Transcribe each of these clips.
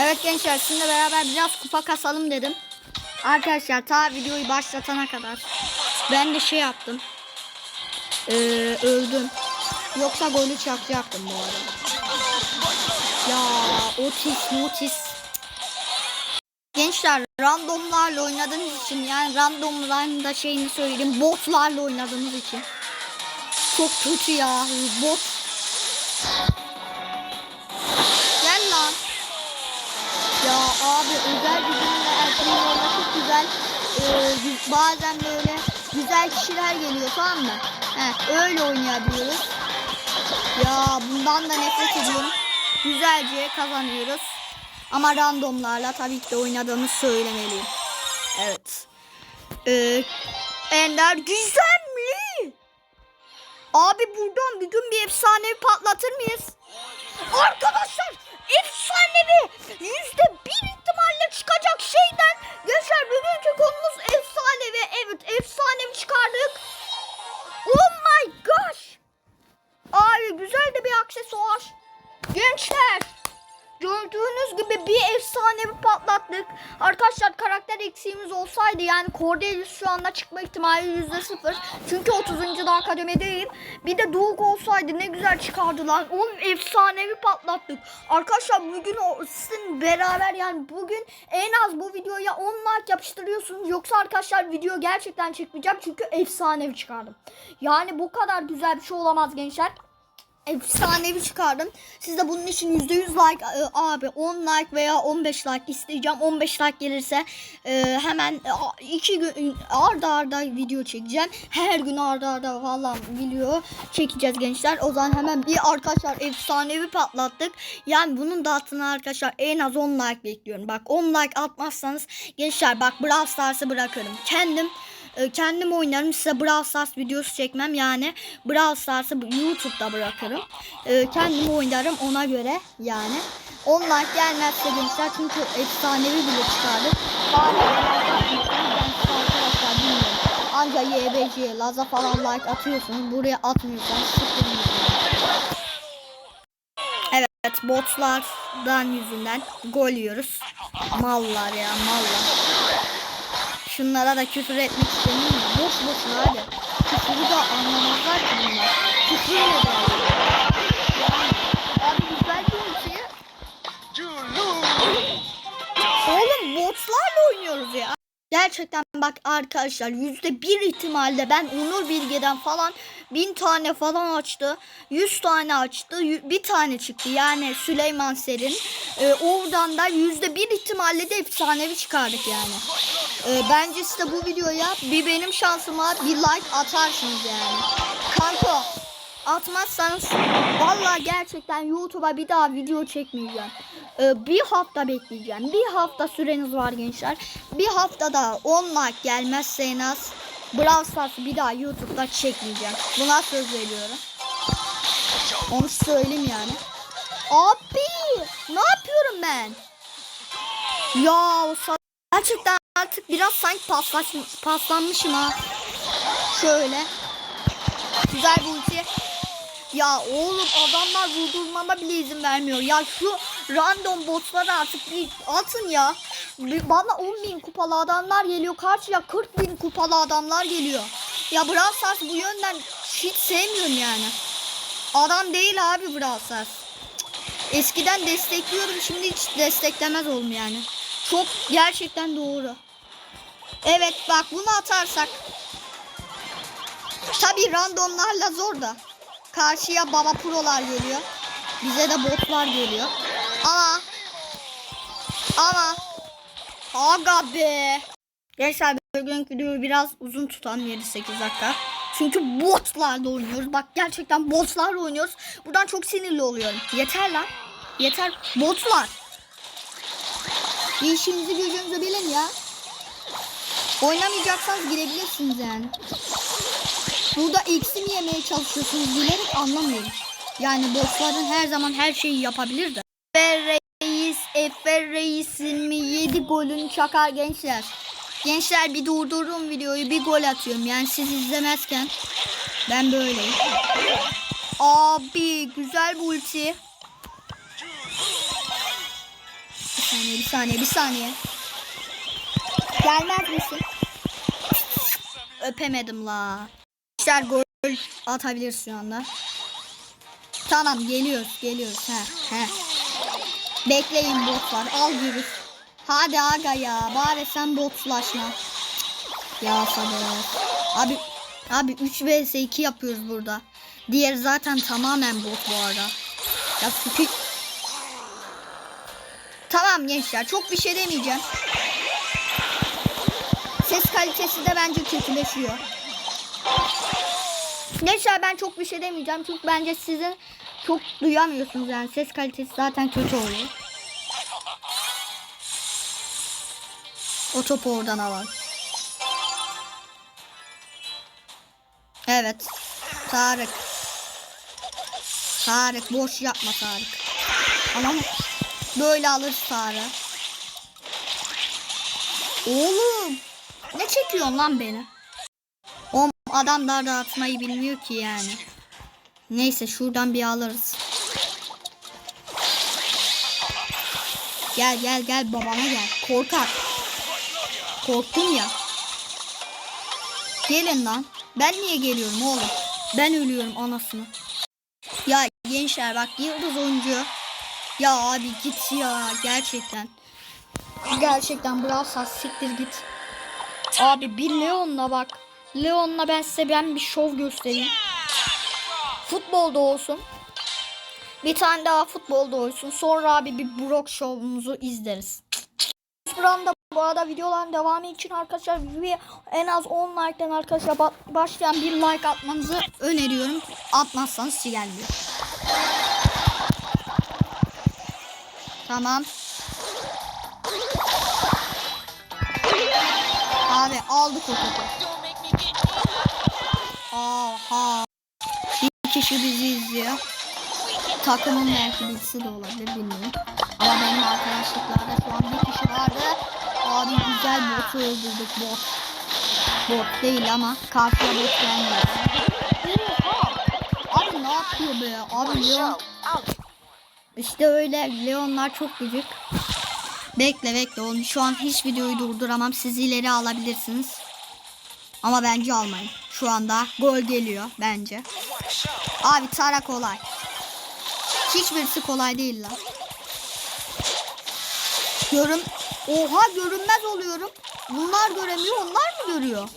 Evet gençler sizinle beraber biraz kupa kasalım dedim. Arkadaşlar ta videoyu başlatana kadar ben de şey yaptım. Ee, öldüm. Yoksa golü çakacaktım bu arada. Ya otis mutis. Gençler randomlarla oynadığınız için yani randomların da şeyini söyleyeyim botlarla oynadığınız için. Çok kötü ya bot. Abi özel gücümle erkeğin olma çok güzel. Ee, bazen böyle güzel kişiler geliyor tamam mı? Heh, öyle oynayabiliyoruz. Ya bundan da nefret ediyorum. Güzelce kazanıyoruz. Ama randomlarla tabii ki de oynadığımı söylemeliyim. Evet. Ee, Ender gizemli. Abi buradan bir gün bir efsanevi patlatır mıyız? Arkadaşlar efsanevi yüzde bir ihtimalle çıkacak şeyden Gençler bugünkü konumuz efsanevi. Evet efsanevi çıkardık. Oh my gosh! Abi güzel de bir aksesuar. Gençler Gördüğünüz gibi bir efsanevi patlattık. Arkadaşlar karakter eksiğimiz olsaydı yani Cordelius şu anda çıkma ihtimali yüzde sıfır. Çünkü 30. da akademideyim. Bir de Duke olsaydı ne güzel çıkardılar. Onun efsanevi patlattık. Arkadaşlar bugün sizin beraber yani bugün en az bu videoya 10 like yapıştırıyorsunuz. Yoksa arkadaşlar video gerçekten çekmeyeceğim. Çünkü efsanevi çıkardım. Yani bu kadar güzel bir şey olamaz gençler efsanevi çıkardım. Siz de bunun için %100 like e, abi 10 like veya 15 like isteyeceğim. 15 like gelirse e, hemen e, iki gün arda arda video çekeceğim. Her gün arda arda falan video çekeceğiz gençler. O zaman hemen bir arkadaşlar efsanevi patlattık. Yani bunun da altına arkadaşlar en az 10 like bekliyorum. Bak 10 like atmazsanız gençler bak Brawl Stars'ı bırakırım. Kendim e, kendim oynarım. Size Brawl Stars videosu çekmem. Yani Brawl Stars'ı YouTube'da bırakırım. E, kendim oynarım ona göre yani. 10 like gelmezse gençler çünkü efsanevi bile çıkardık Bari like atmışsınız, ben size arkadaşlar bilmiyorum Anca YBC, Laza falan like atıyorsunuz. Buraya atmıyorsanız sıkıntı Evet botlardan yüzünden gol yiyoruz. Mallar ya mallar Şunlara da küfür etmek istemiyorum. Boş boş abi. Küfürü de anlamazlar ki bunlar. Küfür ne abi güzel bir şey. Oğlum botlarla oynuyoruz ya. Gerçekten bak arkadaşlar yüzde bir ihtimalle ben Onur Bilge'den falan bin tane falan açtı. Yüz tane açtı. Bir tane çıktı. Yani Süleyman Serin. Ee, oradan da yüzde bir ihtimalle de efsanevi çıkardık yani. Ee, bence size bu videoya bir benim şansıma bir like atarsınız yani. Kanka atmazsanız vallahi gerçekten YouTube'a bir daha video çekmeyeceğim. Ee, bir hafta bekleyeceğim. Bir hafta süreniz var gençler. Bir haftada 10 like gelmezse en az Brawl Stars'ı bir daha YouTube'da çekmeyeceğim. Buna söz veriyorum. Onu söyleyeyim yani. Abi ne yapıyorum ben? Ya gerçekten artık biraz sanki paslaş paslanmışım ha. Şöyle. Güzel bir ulti. Ya oğlum adamlar vurdurmama bile izin vermiyor. Ya şu random botları artık bir atın ya. Bana 10 bin kupalı adamlar geliyor. Karşıya 40 bin kupalı adamlar geliyor. Ya Brawl Stars bu yönden hiç sevmiyorum yani. Adam değil abi Brawl Stars. Eskiden destekliyorum şimdi hiç desteklemez oldum yani. Çok gerçekten doğru. Evet bak bunu atarsak. Tabi randomlarla zor da. Karşıya baba prolar geliyor. Bize de botlar geliyor. Ama ama aga be. Gençler bugünkü videoyu biraz uzun tutan 7-8 dakika. Çünkü botlarla oynuyoruz. Bak gerçekten botlarla oynuyoruz. Buradan çok sinirli oluyorum. Yeter lan. Yeter. Botlar. Bir işinizi gücünüzü bilin ya. Oynamayacaksanız girebilirsiniz yani. Burada eksi mi yemeye çalışıyorsunuz bilerek anlamıyorum. Yani bossların her zaman her şeyi yapabilir de. Efe Reis, Efe Reis'in mi 7 golün çakar gençler. Gençler bir durdurun videoyu bir gol atıyorum. Yani siz izlemezken ben böyleyim. Abi güzel bu ulti. Saniye, bir saniye, bir saniye. Gelmez misin? Öpemedim la. İşler gol atabiliriz şu anda. Tamam geliyoruz, geliyoruz. He, he. Bekleyin botlar, al virüs. Hadi aga ya, bari sen botlaşma. Ya sabır. Abi, abi 3 vs 2 yapıyoruz burada. Diğer zaten tamamen bot bu arada. Ya süpü... Tamam gençler çok bir şey demeyeceğim. Ses kalitesi de bence kötüleşiyor. Gençler ben çok bir şey demeyeceğim çünkü bence sizin çok duyamıyorsunuz yani ses kalitesi zaten kötü oluyor. O topu oradan alalım. Evet. Tarık. Tarık boş yapma Tarık. Ama böyle alır Tarık. Oğlum. Ne çekiyorsun lan beni? O adam daha dağıtmayı bilmiyor ki yani. Neyse şuradan bir alırız. Gel gel gel babana gel. Korkak. Korktun ya. Gelin lan. Ben niye geliyorum oğlum? Ben ölüyorum anasını. Ya gençler bak yıldız oyuncu. Ya abi git ya gerçekten. Gerçekten Brawl Stars siktir git. Abi bir Leon'la bak. Leon'la ben size ben bir şov göstereyim. Futbolda olsun. Bir tane daha futbolda olsun. Sonra abi bir Brock şovumuzu izleriz. Buramda bu arada videoların devamı için arkadaşlar en az 10 like'den arkadaşlar ba- başlayan bir like atmanızı öneriyorum. Atmazsanız şey gelmiyor. Tamam. Abi aldık o topu. Aha. Bir kişi bizi izliyor. Takımın belki birisi de olabilir bilmiyorum. Ama benim arkadaşlıklarda şu an bir kişi vardı. Abi güzel botu öldürdük bot. Bot değil ama karşıya bot gelmiyor. Abi ne yapıyor be? Abi Leon. İşte öyle Leonlar çok gıcık. Bekle bekle oğlum. Şu an hiç videoyu durduramam. Siz ileri alabilirsiniz. Ama bence almayın. Şu anda gol geliyor bence. Abi Tara kolay. Hiçbirisi kolay değil lan. Görün. Oha görünmez oluyorum. Bunlar göremiyor onlar mı görüyor?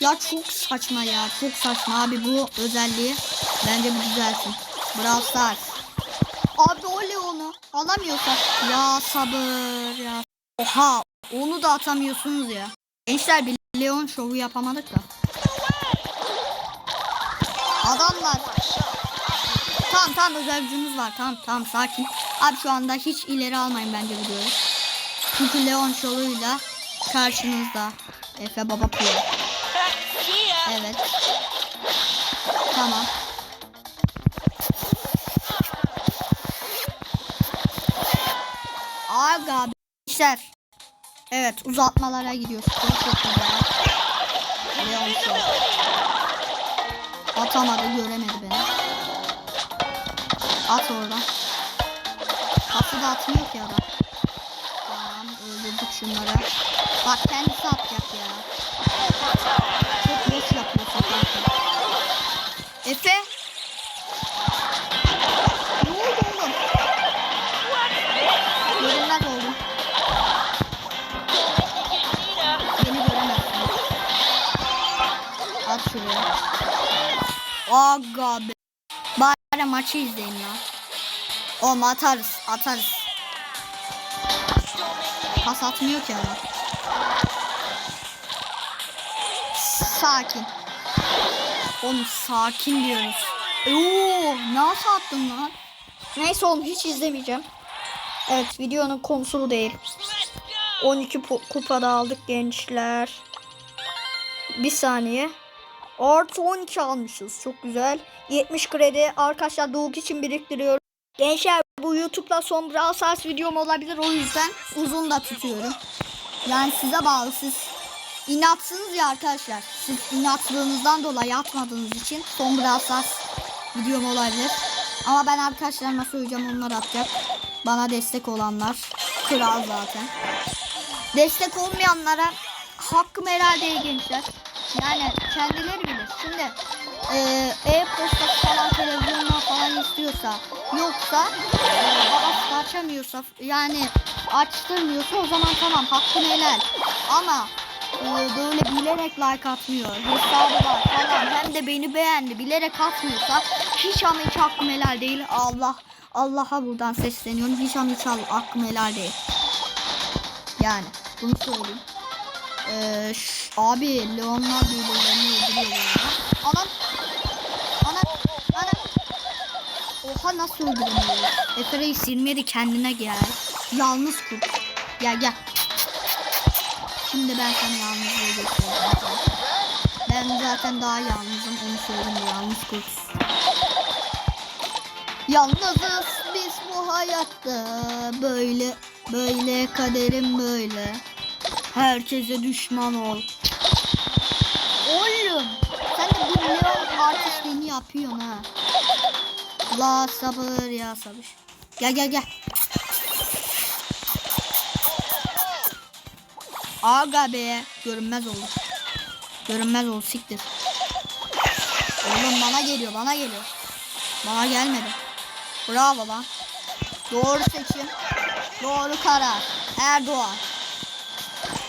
Ya çok saçma ya çok saçma abi bu özelliği bence bu düzelsin. Brawl Stars. Abi alamıyorsak ya sabır ya. Oha onu da atamıyorsunuz ya. Gençler bir Leon şovu yapamadık da. Adamlar. Tamam tamam özel gücümüz var. Tamam tamam sakin. Abi şu anda hiç ileri almayın bence videoyu. Çünkü Leon şovuyla karşınızda. Efe Baba Pro. Evet. Tamam. Gençler. Evet uzatmalara gidiyoruz. Çok, güzel. Show. Atamadı göremedi beni. At oradan. Pası da atmıyor ki adam. Tamam öldürdük şunları. Bak kendisi atacak ya. Şuraya. Aga be. Bari maçı izleyin ya. Oğlum atarız atarız. Pas atmıyor ki adam. Sakin. Oğlum sakin diyoruz. Oo, nasıl attın lan? Neyse oğlum hiç izlemeyeceğim. Evet videonun konusu değil. 12 pu- kupada aldık gençler. Bir saniye. Artı 12 almışız. Çok güzel. 70 kredi arkadaşlar Doğuk için biriktiriyorum. Gençler bu YouTube'da son Brawl Stars videom olabilir. O yüzden uzun da tutuyorum. Yani size bağlı. Siz inatsınız ya arkadaşlar. Siz inatlığınızdan dolayı atmadığınız için son Brawl Stars videom olabilir. Ama ben arkadaşlarıma söyleyeceğim onlar atacak. Bana destek olanlar. kral zaten. Destek olmayanlara hakkım helal değil gençler. Yani kendileri bilir. Şimdi e, e-posta falan televizyondan falan istiyorsa yoksa e, babası açamıyorsa yani açtırmıyorsa o zaman tamam hakkım helal. Ama e, böyle bilerek like atmıyor. Hesabı var falan hem de beni beğendi bilerek atmıyorsa hiç ama hiç hakkım helal değil. Allah Allah'a buradan sesleniyorum. Hiç ama hiç hakkım helal değil. Yani bunu söyleyeyim. Ee, abi Leonlar birbirlerini öldürüyor. Anam. Anam. Anam. Oha nasıl öldüremiyor? Efe Reis silmedi kendine gel. Yalnız kurt. Gel gel. Şimdi ben sana yalnızlığı göstereceğim. Ben zaten daha yalnızım onu söyleyeyim de yalnız kurt. Yalnızız biz bu hayatta böyle böyle kaderim böyle. Herkese düşman ol. Oğlum sen de bu Leon artistliğini yapıyorsun ha. La sabır ya sabır. Gel gel gel. Aga be. Görünmez oldu. Görünmez oldu siktir. Oğlum bana geliyor bana geliyor. Bana gelmedi. Bravo lan. Doğru seçim. Doğru karar. Erdoğan.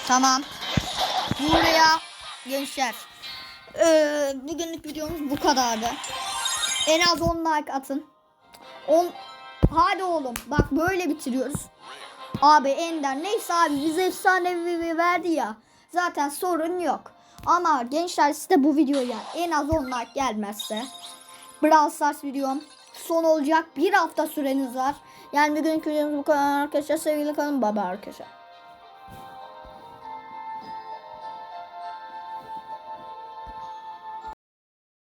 Tamam. Buraya gençler. Ee, bugünlük videomuz bu kadardı. En az 10 like atın. 10 Hadi oğlum. Bak böyle bitiriyoruz. Abi Ender neyse abi bize efsanevi verdi ya. Zaten sorun yok. Ama gençler size bu videoya en az 10 like gelmezse Brawl Stars videom son olacak. Bir hafta süreniz var. Yani bugünkü videomuz bu kadar arkadaşlar. Sevgili kalın. Baba arkadaşlar.